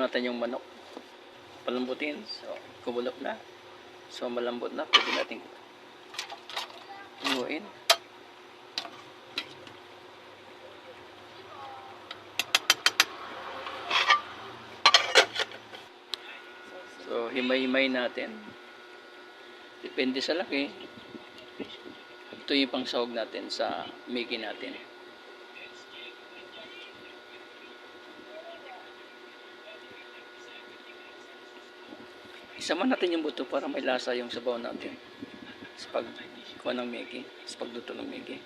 natin yung manok. Palambutin. So, kumulok na. So, malambot na. Pwede natin inuin. So, himay-himay natin. Depende sa laki. Ito yung pangsahog natin sa Mickey natin. Isama natin yung buto para may lasa yung sabaw natin. Sa pag kuha ng Mickey. Sa pagluto ng Mickey.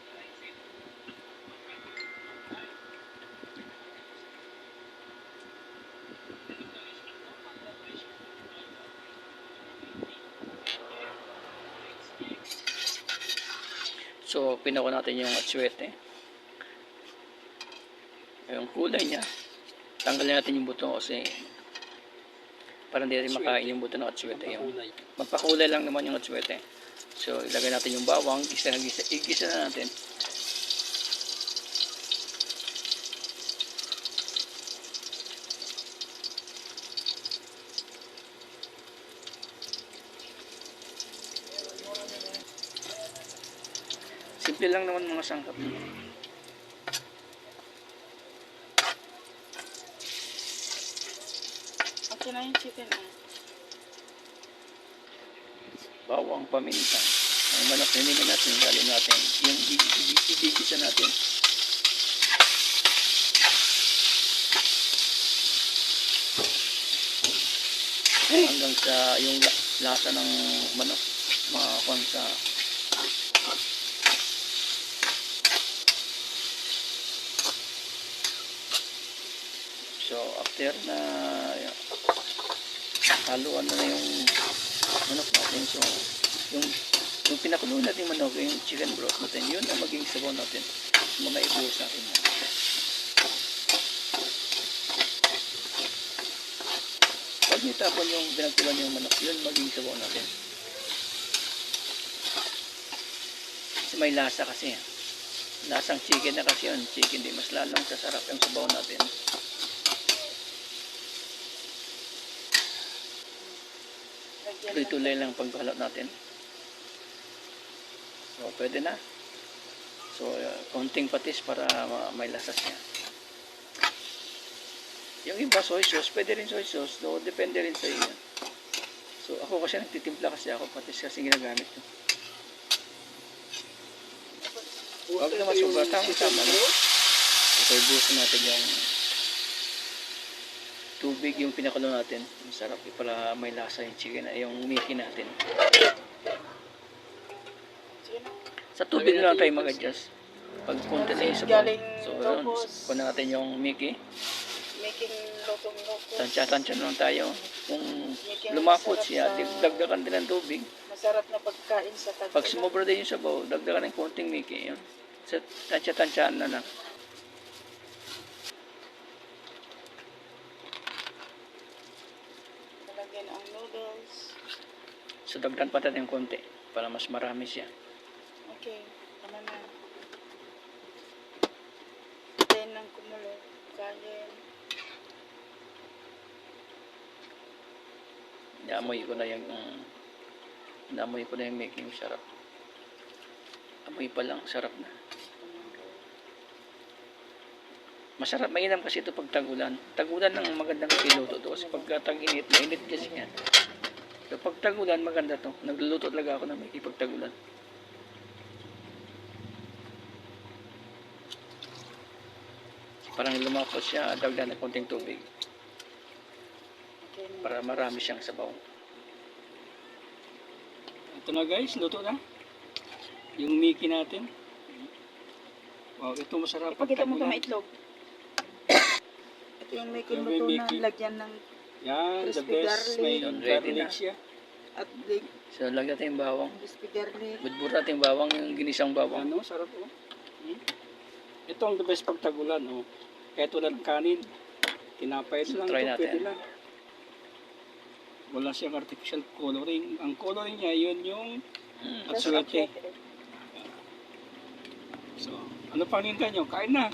So, pinako natin yung atsuete. Yung kulay niya. Tanggalin natin yung buto kasi para hindi rin makain yung buto ng atsuete. Yung Kulay. Magpakulay lang naman yung atsuete. So, ilagay natin yung bawang, gisa na gisa, igisa na natin. Simple lang naman mga sangkap. Na yung chicken ah. Bawang, paminta. Ang manok, nilingin natin, galing natin. Yung igigisa natin. Hanggang sa yung la- lasa ng manok makakuha sa So, after na haluan na na yung manok natin. So, yung yung pinakulo natin manok, yung chicken broth natin, yun ang maging sabaw natin. Mga ibuhos natin. Pag nitapon yung pinagkulan yung manok, yun maging sabaw natin. Kasi may lasa kasi. Lasang chicken na kasi yun. Chicken di mas lalong sasarap yung sabaw natin. Lagyan ng- Tuloy-tuloy lang pagbalot natin. So, pwede na. So, uh, konting patis para ma- may lasas niya. Yung iba soy sauce, pwede rin soy sauce. So, depende rin sa iyo. So, ako kasi nagtitimpla kasi ako patis kasi ginagamit ko. Huwag naman sobra. Tama, tama na. So, ibusin natin yung tubig yung pinakulo natin. Masarap eh, para may lasa yung chicken, yung Mickey natin. Sa tubig na lang tayo mag-adjust. Pag konti na yung. Galing So, yun. Locos. Na natin yung Mickey. Making lotong loko. Tansya-tansya lang tayo. Kung lumapot siya, dagdagan din ng tubig. Masarap na pagkain sa tag Pag sumobra din yung sabaw, dagdagan ng konting Mickey. Yun. Sa tansya-tansyaan na lang. Nalagyan ang noodles. So, dagdagan pa natin konti para mas marami siya. Okay, tama na. Then ng kumulo. Kayen. Naamoy ko na yung um, naamoy ko na yung. Yung sarap. Amoy pa lang, sarap na. Masarap, mainam kasi ito pag tagulan. Tagulan ang magandang piluto to kasi pagka tag-init, mainit kasi yan. So pag tagulan, maganda to. Nagluluto talaga ako ng Mickey pag tagulan. Parang lumapot siya, dagdag ng konting tubig na. para marami siyang sabaw. Ito na guys, luto na. Yung Mickey natin. Wow, ito masarap pag Ipakita mo ito maitlog. Ito yung na making- lagyan ng Yan, the Crispy best. garlic. May Yun, ready garlic na. siya. at big So, lagyan natin yung bawang. crispy garlic. Budbur natin yung bawang, yung ginisang bawang. Ano, sarap oh. Hmm? Ito ang the best pagtagulan oh. Kahit wala ng kanin. Tinapay lang try ito, natin. pwede lang. Wala siyang artificial coloring. Ang coloring niya, yun yung Mm. at suwete. So, ano pa nintay nyo? Kain na.